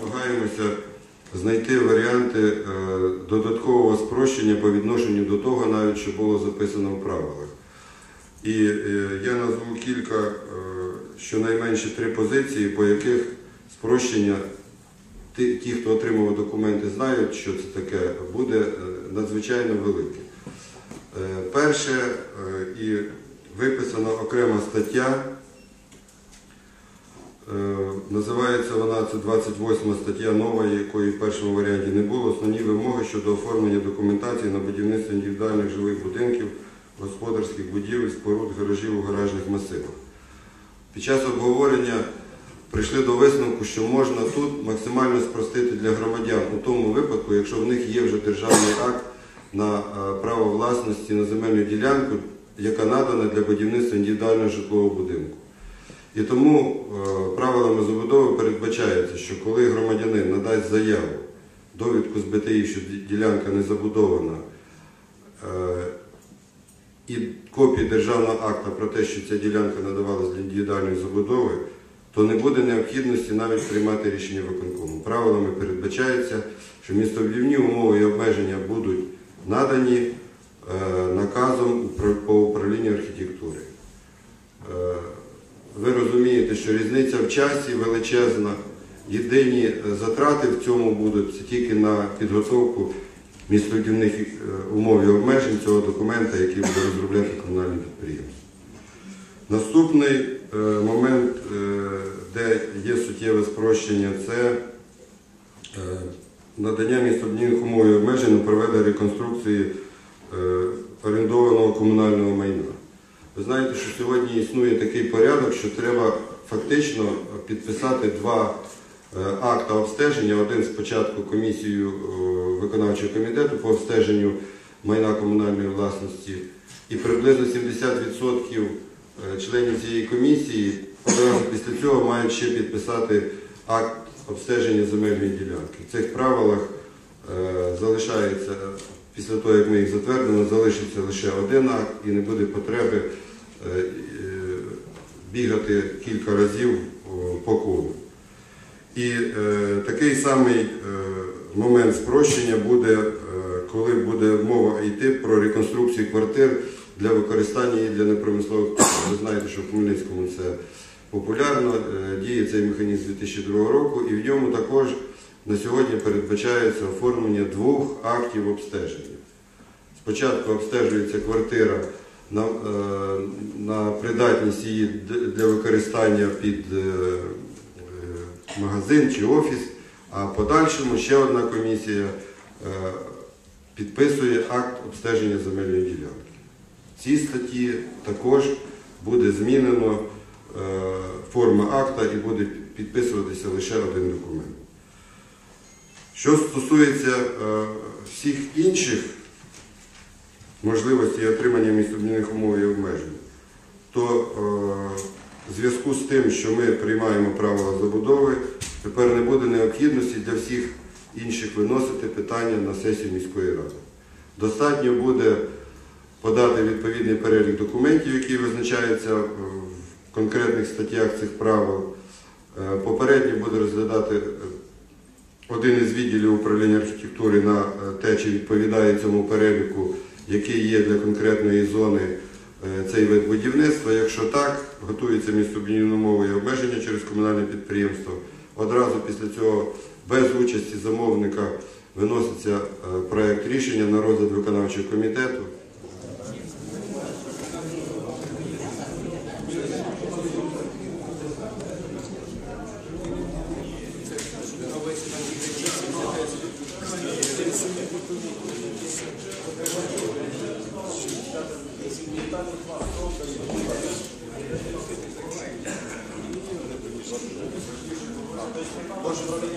Намагаємося знайти варіанти е, додаткового спрощення по відношенню до того, навіть що було записано в правилах. І е, я назву кілька, е, щонайменше три позиції, по яких спрощення, ті, хто отримав документи, знають, що це таке, буде е, надзвичайно велике. Перше, і виписана окрема стаття. Е, Називається вона це 28 стаття нова, якої в першому варіанті не було. Основні вимоги щодо оформлення документації на будівництво індивідуальних жилих будинків, господарських будівель, споруд, гаражів у гаражних масивах. Під час обговорення прийшли до висновку, що можна тут максимально спростити для громадян у тому випадку, якщо в них є вже державний акт на е, право власності на земельну ділянку, яка надана для будівництва індивідуального житлового будинку. І тому е, правилами забудови передбачається, що коли громадянин надасть заяву, довідку з БТІ, що ділянка не забудована, е, і копії державного акта про те, що ця ділянка надавалась для індивідуальної забудови, то не буде необхідності навіть приймати рішення виконкому. Правилами передбачається, що містобудівні умови і обмеження будуть надані е, наказом по управлінню архітектури. Ви розумієте, що різниця в часі величезна. Єдині е, затрати в цьому будуть тільки на підготовку містобудівних е, умов і обмежень цього документа, який буде розробляти комунальне підприємство. Наступний е, момент, де є суттєве спрощення, це надання містобудівних умов і обмежень на проведення реконструкції орендованого комунального майна. Ви знаєте, що сьогодні існує такий порядок, що треба фактично підписати два е, акта обстеження. Один спочатку комісією е, виконавчого комітету по обстеженню майна комунальної власності, і приблизно 70% е, членів цієї комісії після цього мають ще підписати акт обстеження земельної ділянки. В цих правилах залишається після того, як ми їх затвердимо, залишиться лише один акт і не буде потреби бігати кілька разів по колу. І е, такий самий е, момент спрощення буде, е, коли буде мова йти про реконструкцію квартир для використання і для непромислових потреб. Ви знаєте, що в Хмельницькому це популярно, е, діє цей механізм з 2002 року, і в ньому також на сьогодні передбачається оформлення двох актів обстеження. Спочатку обстежується квартира на, е, на придатність її для використання під е, е, магазин чи офіс, а в подальшому ще одна комісія підписує акт обстеження земельної ділянки. В цій статті також буде змінено форма акта і буде підписуватися лише один документ. Що стосується всіх інших можливостей отримання містобудівних умов і обмежень, то е, в зв'язку з тим, що ми приймаємо правила забудови, тепер не буде необхідності для всіх інших виносити питання на сесію міської ради. Достатньо буде подати відповідний перелік документів, які визначаються е, в конкретних статтях цих правил. Е, Попередньо буде розглядати один із відділів управління архітектури на те, чи відповідає цьому переліку, який є для конкретної зони е, цей вид будівництва. Якщо так, готується містобудівні обмеження через комунальне підприємство. Одразу після цього без участі замовника виноситься проєкт проект рішення на розгляд виконавчого комітету. Прошу